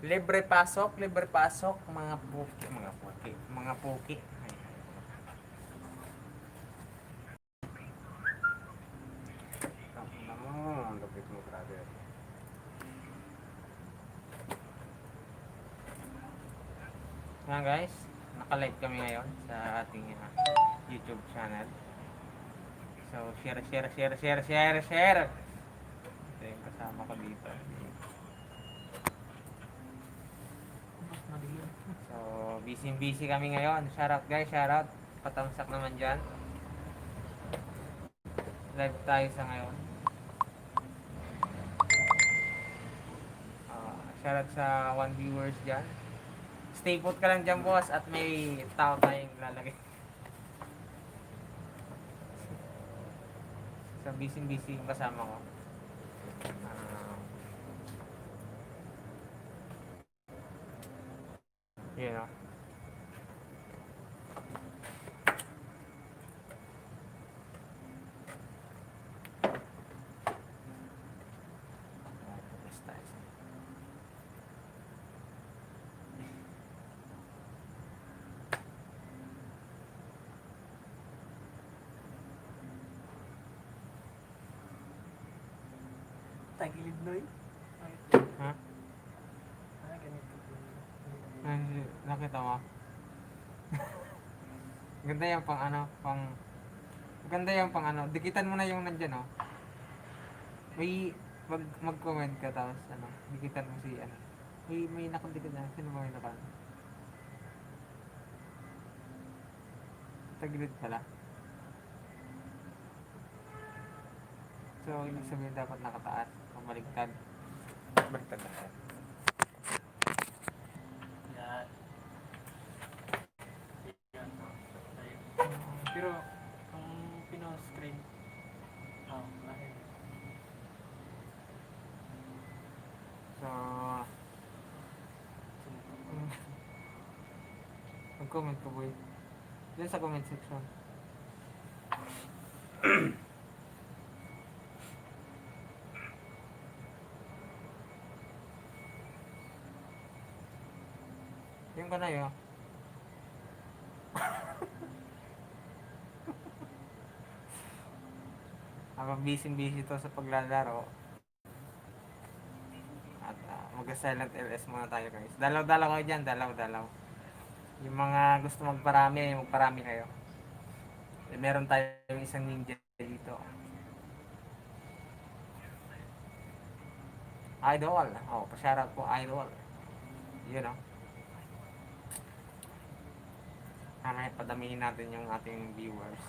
Libre pasok, libre pasok, mga puki, mga puki, mga puki. Nga guys, naka-live kami ngayon sa ating ah, YouTube channel. So, share, share, share, share, share, share. Ito yung kasama ko dito. So, busy busy kami ngayon. Shoutout guys, shoutout. Patamsak naman dyan. Live tayo sa ngayon. Uh, shoutout sa one viewers dyan. Stay put ka lang dyan boss at may tao tayong lalagay. So, busy busy yung kasama ko. Ah, yun o. Tagilid Noy. Ha? Ah, ganito. Ay, nakita mo? Ganda yung pang ano, pang... Ganda yung pang ano, dikitan mo na yung nandyan, oh. May, mag, mag-comment ka tapos, ano, dikitan mo si, ano. May, may nakadikit na, sino ba may nakan? Tagilid pala. So, ibig sabihin dapat nakataas, o na. Yan. Yan. Pero, kung pino-screen, oh, ayun. So, mag-comment ka boy. Diyan sa comment section. Yung ka na yun. Habang busy-busy to sa paglalaro. At ah, mag-silent LS muna tayo guys. Dalaw-dalaw kayo dyan, dalaw-dalaw. Yung mga gusto magparami, magparami kayo. Eh, meron tayong isang ninja dito. Idol. Oh, pa-shoutout po, idol. Yun oh. Mamaya padamihin natin yung ating viewers.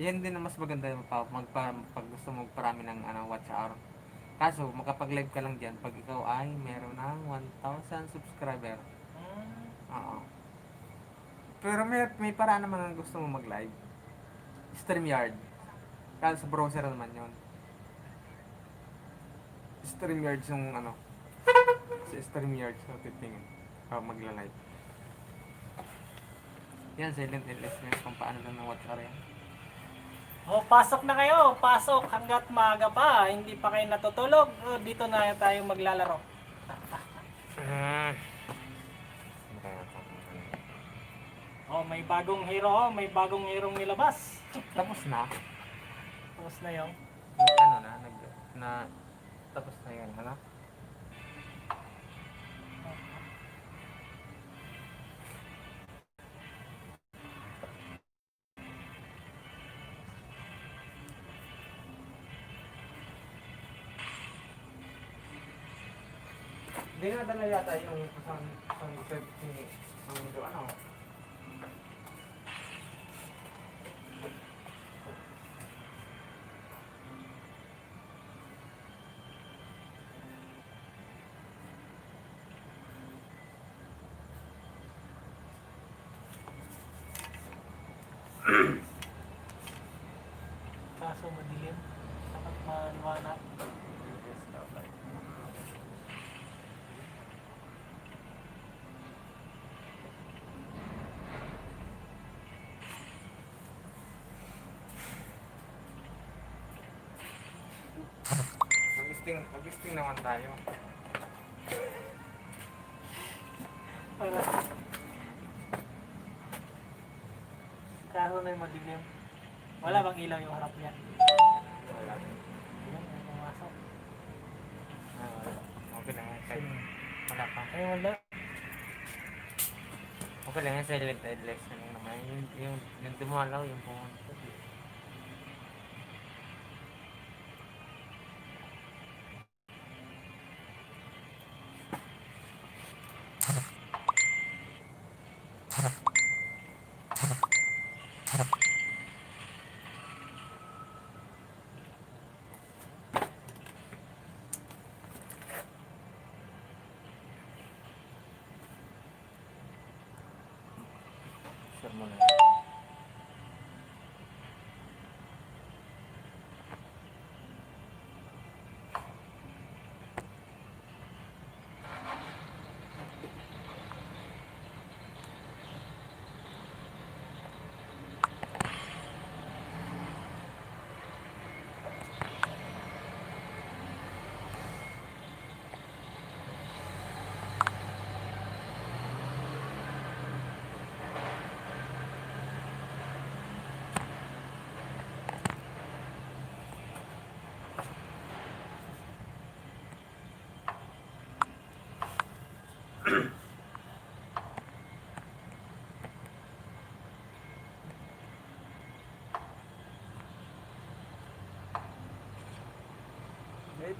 Yan din ang mas maganda yung pa, magpa, pag gusto mo magparami ng ano, watch hour. Kaso, makapag-live ka lang dyan pag ikaw ay meron ng 1,000 subscriber. Hmm. Oo. Pero may, may paraan naman ang gusto mo mag-live. StreamYard. Kaso sa browser naman yon. StreamYard yung ano. Sa StreamYard sa titingin. Pag magla-live. Yan, silent LS na kung paano lang ng watch yan. Oh, pasok na kayo. Pasok hanggat maaga pa. Hindi pa kayo natutulog. Oh, dito na tayo maglalaro. Oh, may bagong hero. Oh, may bagong hero nilabas. Tapos na. Tapos na yung. Ano na, nag, na, tapos na yun, ano? Hindi nga dala yata yung isang, isang set ni, ang ano? Kaso madilim. Dapat maliwanag. Mag-sting, mag-sting naman tayo. Para... Kaso na yung madilim. Wala bang ilaw yung harap niya? Wala. Yun, yung pumasok. Ah, wala. Okay lang yan. Kahit wala pa. Ay, wala. Okay lang yan. Silent headlights na lang naman. Yung, yung, yung dumalaw, yung pumunta. 다음 영상에서 만나요.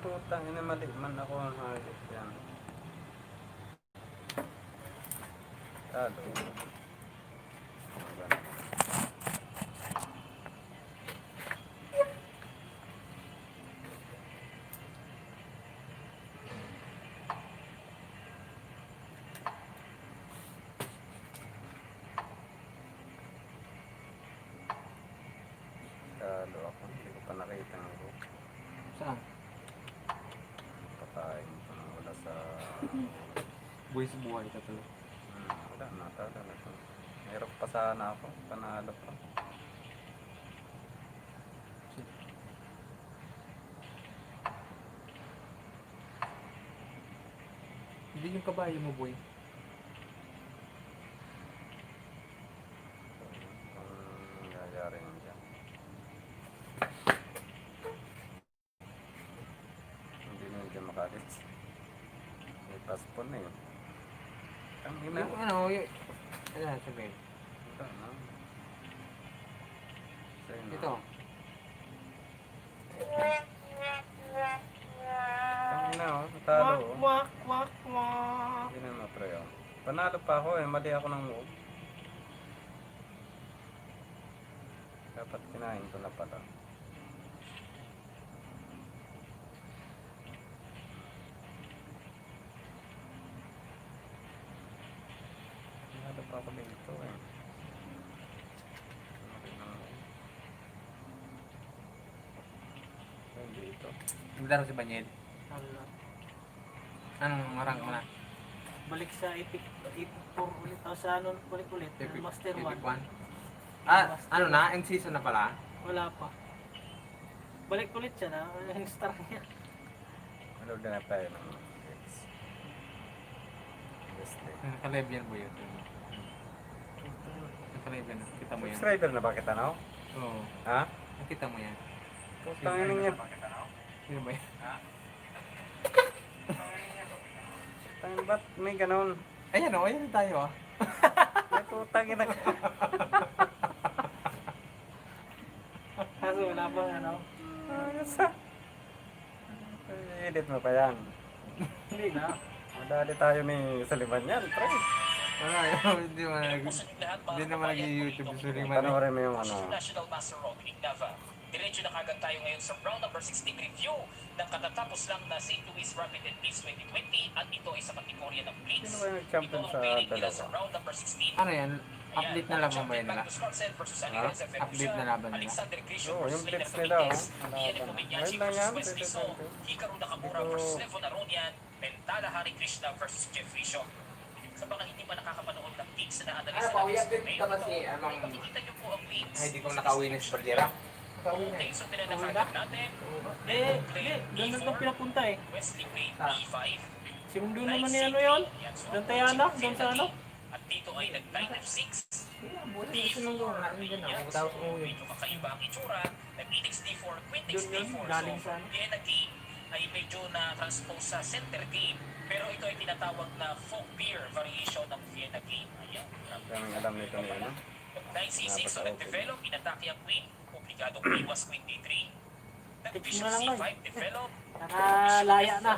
Putang ina mali man ako ang hayop yan. Talo. Talo ako. Hindi ko pa nakita ng group. Saan? Patayin pa nang wala sa... Buhay sa buhay ka tuloy. Hmm, wala na, tala na to. Mayroon pa sana ako, panalo pa. Hindi yung kabayo mo, boy. Ang nangyayari nga dyan. Hindi na dyan makalit. May passport na yun. Ang ina. Yung ano, yung... Ano, sabihin? Ito, no? Sa'yo, no? Ito. Ang ina, oh. Talo, Wak, oh. wak, wak, wak. Hindi na pre, oh. Panalo pa ako eh. Mali ako ng move. Dapat kinain ko na pala. Panalo pa ako dito eh. Ayun, dito. Naglaro si Banyed. Wala. Anong rank mo na? Balik sa Epic, Epic 4 ulit. O sa ano, balik ulit. Epic, Master Epic 1. 1. Ah, ano na? End season na pala? Wala pa. Balik ulit siya na. Yung star niya. Ano din na tayo ng X. Beste. Nakalive yan, boy. Nakalive yan. Kita mo yan. Subscriber na ba kita, no? Oo. Ha? Nakita mo yan. Putang ina niya. Sino ba yan? Tangin ba't may ganon? Ayan o, ayan tayo ah. May putang ina ka. Kaso wala pa ano. Ayos ah. I-edit mo pa yan. Hindi na. Madali tayo ni Saliman yan, pre. Wala, hindi mo nag... Hindi naman nag-YouTube si Suliman. Panoorin mo yung ano. National Master Road in Nava. Diretso na kagad tayo ngayon sa round number 16 review ng katatapos lang na St. Louis Rapid and Blitz 2020 at ito ay sa kategorya ng Blitz. Sino ba yung champion Ito ang sa nila dalawa? sa round number 16. Ano yan? Update na laban ba yun nila? Ha? Update na laban nila? Oo, yung versus blitz nila, oh. Cominyachi Ngayon lang yan, Rizzo. 2020. Hikaru Nakamura versus Levon Aronian. Pentala Hari Krishna versus Jeffrey Shaw. Sa mga hindi pa nakakapanood ng picks na naanalisa Ano pa, natin sa i-update mail, ka po ang links Ay, di ko nakauwi na si na eh. so tinanakagan natin. Eh, hindi. Doon na doon pinapunta eh. Wesley Grade Ah. E5. Sinundo naman ni ano yun? Doon tayo anak, doon sa ano? At dito ay nag-9 of 6. Buti yung sinundo nga. Ano dyan ako. Tapos umuwi. Medyo kakaiba ang itsura. Nag-Phoenix D4, Quintix Doon yun, D4. galing So, sa ano? Vienna game ay medyo na-transpose sa center game. Pero ito ay tinatawag na folk beer variation ng Vienna game. Ayan. Ang alam nito ni ano. 9C6 so nag-develop, inatake ang queen. Komplikadong iwas queen D3. Nag-bishop Tignan lang lang. C5 develop. Nakalaya na.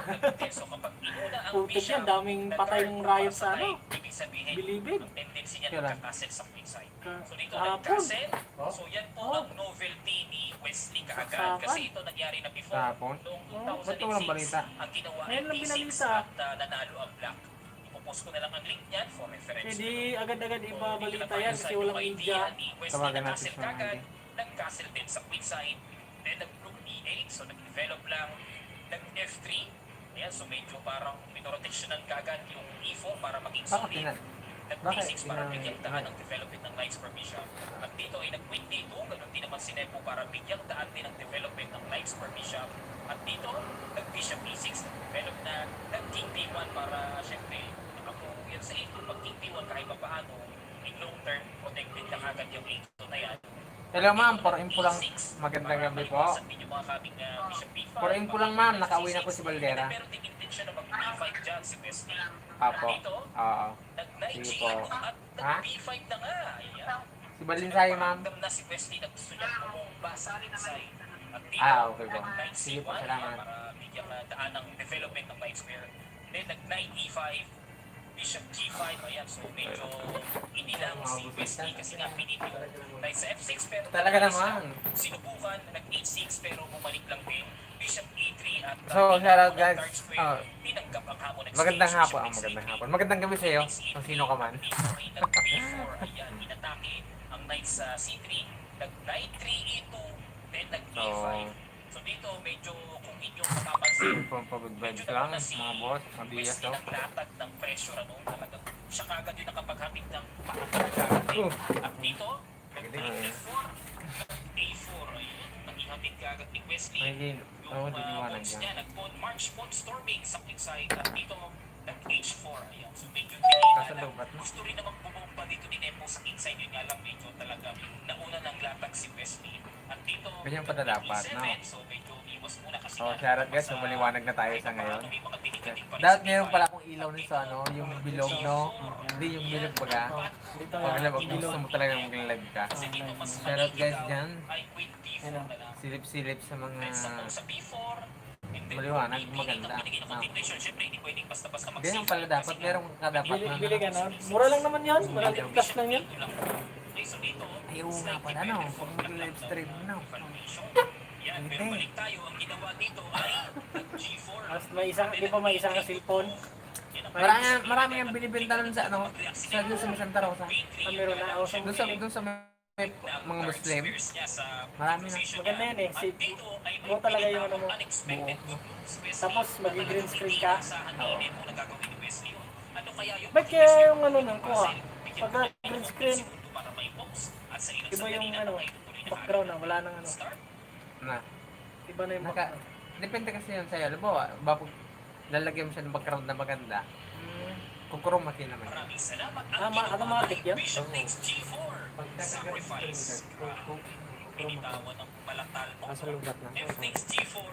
so kapag inuna ang Putik bishop, yan, daming patay ng riot sa ano. Ibig sabihin, Bilibid. ang tendency niya nagkakasel sa queen side. Ka- So dito kahapon. nagkasel. Oh? So yan po Oh. ang novelty ni Wesley kaagad. Kasi ito nangyari na before. Kahapon? Noong Oh, 2006, ba't walang balita? ang ginawa lang D6 binalita. at uh, nanalo ang black. Ipopost ko na lang ang link niyan for reference. Hindi agad-agad ibabalita yan kasi walang idea media. Tawagan natin siya. Nag-castle din sa queen side. Then nag-rook E8. So nag-develop lang. Nag-F3. Ayan, so medyo parang minorotational kagad yung E4 para maging solid. tina- Nag-D6 bakit para tina- bigyang daan ang development ng knights per bishop. At dito ay nag-queen D2. Ganun din naman si Nepo para bigyang daan din ang development ng knights per bishop. At dito, nag-bishop E6. Develop na nag-king D1 para syempre nakapo yan sa A2. Pag king D1 kahit pa paano, in long term, protected na kagad yung A2 na yan. Hello ma'am, for info lang. Magandang gabi po. For info lang ma'am, nakauwi na po si Valdera. Pero din intention na mag-B5 dyan si Wesley. Apo. Oo. nag-9 Sige po. Ha? nag-B5 na nga. Ayan. Si Balinsayo ma'am. Ah, okay po. nag-9 Sige po, C1 salamat. bigyan ka daan ng development ng Square. Then nag-9 E5, Bishop G5, ayan, so medyo hindi lang si Wesley kasi nga pinit yung Knight sa F6 pero Talaga naman. sinubukan, nag-H6 pero bumalik lang din. Bishop E3 at uh, So, shoutout guys. Dark Square, Oh. tinanggap ang hamon ng Magandang stage, hapon. Ah, Bishop magandang E3. hapon. Magandang gabi sa iyo. Kung sino ka man. B4, nag-B4, ayan, inatake ang knight sa C3, nag-knight 3 E2, then nag-E5. So, So dito, medyo kung inyong mapapansin, from vibes lang, mga boss. Mabiyas no. naglatag ng pressure, ano, talagang siya kagad yung nakapaghamit ng Uh. At dito, Magaling. nag-A4, A4, ayun, nag-ihatid kagad ni Wesley. Yung uh, moves yan. niya, nag-pawn march, pawn storming sa quick side. At dito, nag-H4. Ayan. So medyo tinila na. Gusto rin naman bumomba dito ni Nepo sa inside. Yun nga lang medyo talaga Ganyan pala dapat, no? nag-E7. So shoutout guys, sa- lumaliwanag na tayo sa ngayon. pa Dapat meron B5. pala akong ilaw nun sa ano, yung bilog no. Hindi yung bilog baga. Pag alam mo, gusto mo talaga ka. Kasi dito mas Shoutout guys dyan. ay queen D4 na lang. Silip-silip sa mga Then sa, sa B4, and then Maliwanag, maganda. mag Ganyan pala dapat, meron ka dapat Bili, na bili ka na. Mura lang naman yan. Maliit plus lang yan. Ay, oo nga pala, no? Pag mag-live stream, no? Yan, Hindi. pero balik tayo. Ang ginawa dito ay G4. Mas may isang, di ba may isang cellphone? Marami, marami ang binibenta nun sa ano, sa doon sa Santa Rosa. Ah, meron na. Oh, Doon sa, doon sa may mga Muslim. Marami na. Maganda yan eh. Si, mo talaga yung ano mo. Buo. Tapos magi-green screen ka. Oo. Ano kaya yung Ba't kaya yung ano nang kuha? Pagka green screen, iba yung ano, background na, wala nang ano. Na. Iba na yung Naka, background. depende kasi yun sa'yo. Alam mo, bapag lalagyan mo siya ng background na maganda, Hmm. kukurumaki naman. Maraming salamat. Ah, ma- automatic yan? Oo. takes G4. Sacrifice. Binitawan ng palatal mo. Nasa lugat na. F takes G4.